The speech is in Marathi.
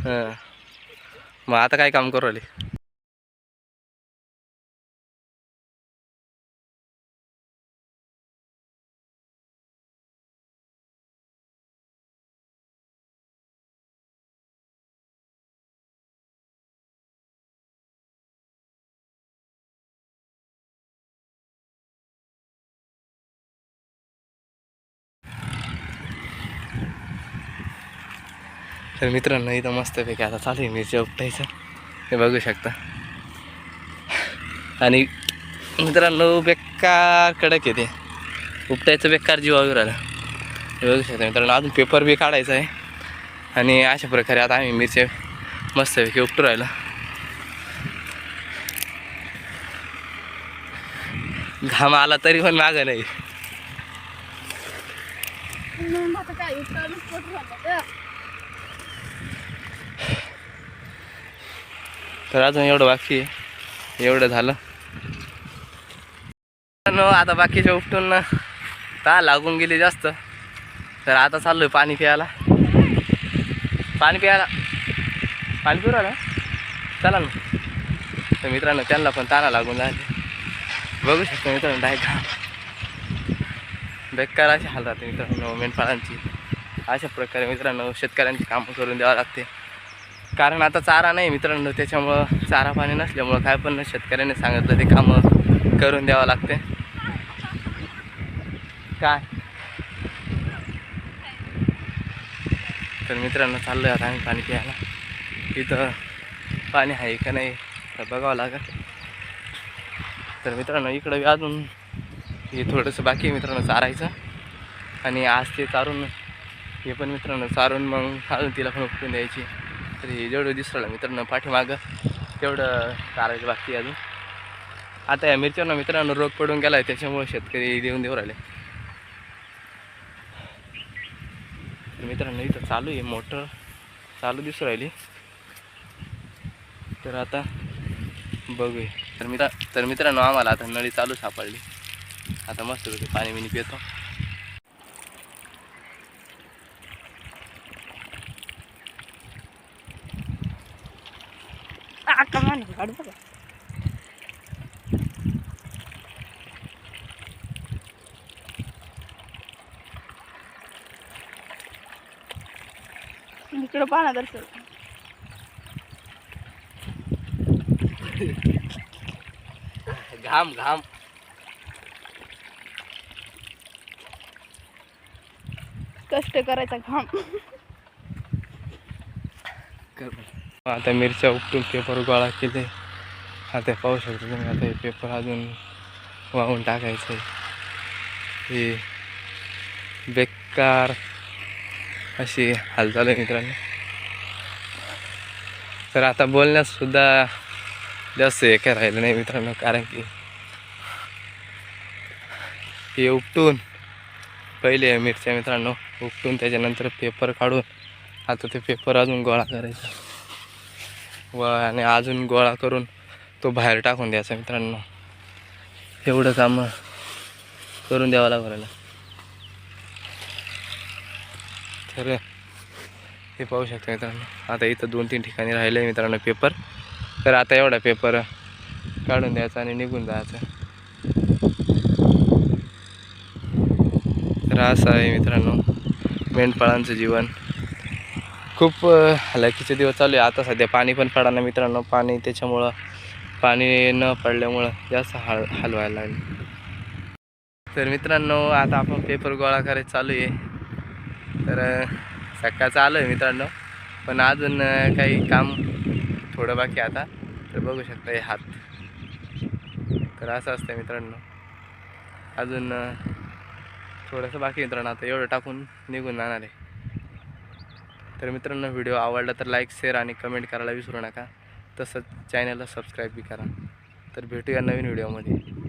हां. मग आता काय काम करू राहिले? तर मित्रांनो इथं मस्तपैकी आता चालू आहे मिरची उपटायचं हे बघू शकता. आणि मित्रांनो बेकार कडक आहे ते. उपटायचं बेकार जीवावर आलं हे बघू शकता मित्रांनो अजून पेपर बी काढायचा आहे. आणि अशा प्रकारे आता आम्ही मिरच्या मस्तपैकी उपटू राहिलो. घाम आला तरी पण मागं नाही आता काय चालूच करून राहिलं. तर अजून एवढं बाकी आहे. एवढं झालं. आता बाकीच्या उपटून ना ता लागून गेली जास्त. तर आता चाललोय पाणी प्यायला. पाणी प्यायला. पाणी पिऊ राहिला? चला ना. तर मित्रांनो त्यांना पण ताना लागून झाले बघू शकतो मित्रांनो डायरेक्ट बेकार असे हाल राहते मित्रांनो मेंढपाळांची. अशा प्रकारे मित्रांनो शेतकऱ्यांची कामं करून द्यावं लागते. कारण आता चारा नाही मित्रांनो त्याच्यामुळं चारा पाणी नसल्यामुळं काय पण शेतकऱ्याने सांगितलं ते कामं करून द्यावं लागते. काय? तर मित्रांनो चाललो आहे आता आम्ही पाणी प्यायला. इथं पाणी आहे का नाही तर बघावं लागेल. तर मित्रांनो इकडं अजून हे थोडंसं बाकी आहे मित्रांनो चारायचं. आणि आज ते चारून हे पण मित्रांनो चारून मग अजून तिला पण उपटून द्यायची. तरी जेवढं दिसलं मित्रांनो पाठीमागं तेवढं चारायचं बाकी अजून. आता या मिरच्यांना मित्रांनो रोग पडून गेला आहे त्याच्यामुळे शेतकरी देऊन देऊ राहिले. मित्रांनो इथं चालू आहे मोटर चालू दिसू राहिली. तर आता बघूया. तर मित्रा तर मित्रांनो आम्हाला आता नळी चालू सापडली. आता मस्त पाणी बिणी पितो. कमान आहे, काढू बघा. इकडं तर घाम घाम. कष्ट करायचा घाम. आता मिरच्या उपटून पेपर गोळा केले. आता पाहू शकतो तुम्ही आता हे पेपर अजून वाहून टाकायचं. आहे हे बेकार अशी हालचाल आहे मित्रांनो. तर आता बोलण्यातसुद्धा जास्त हे काय राहिलं नाही मित्रांनो कारण की हे उपटून पहिले मिरच्या मित्रांनो उपटून त्याच्यानंतर पेपर काढून आता ते पेपर अजून गोळा करायचा. व आणि अजून गोळा करून तो बाहेर टाकून द्यायचा मित्रांनो. एवढं काम करून द्यावं लागलं तर हे पाहू शकता मित्रांनो आता इथं दोन तीन ठिकाणी राहिले आहे मित्रांनो पेपर. तर आता एवढा पेपर काढून द्यायचा आणि निघून जायचं. तर असं आहे मित्रांनो मेंढपाळांचं जीवन. खूप हलाकीचे दिवस चालू आहे. आता सध्या पाणी पण पडा मित्रांनो. पाणी त्याच्यामुळं पाणी न पडल्यामुळं जास्त हाल हलवायला लागले. तर मित्रांनो आता आपण पेपर गोळा करायचं चालू आहे. तर सकाळचं आलो आहे मित्रांनो. पण अजून काही काम थोडं बाकी आता. तर बघू शकता हे हात. तर असं असतं मित्रांनो. अजून थोडंसं बाकी मित्रांनो. आता एवढं टाकून निघून जाणार आहे. तर मित्रांनो व्हिडिओ आवडला तर लाईक शेअर आणि कमेंट करायला विसरू नका. तसंच चॅनलला सबस्क्राईब बी करा. तर भेटूया नवीन व्हिडिओमध्ये.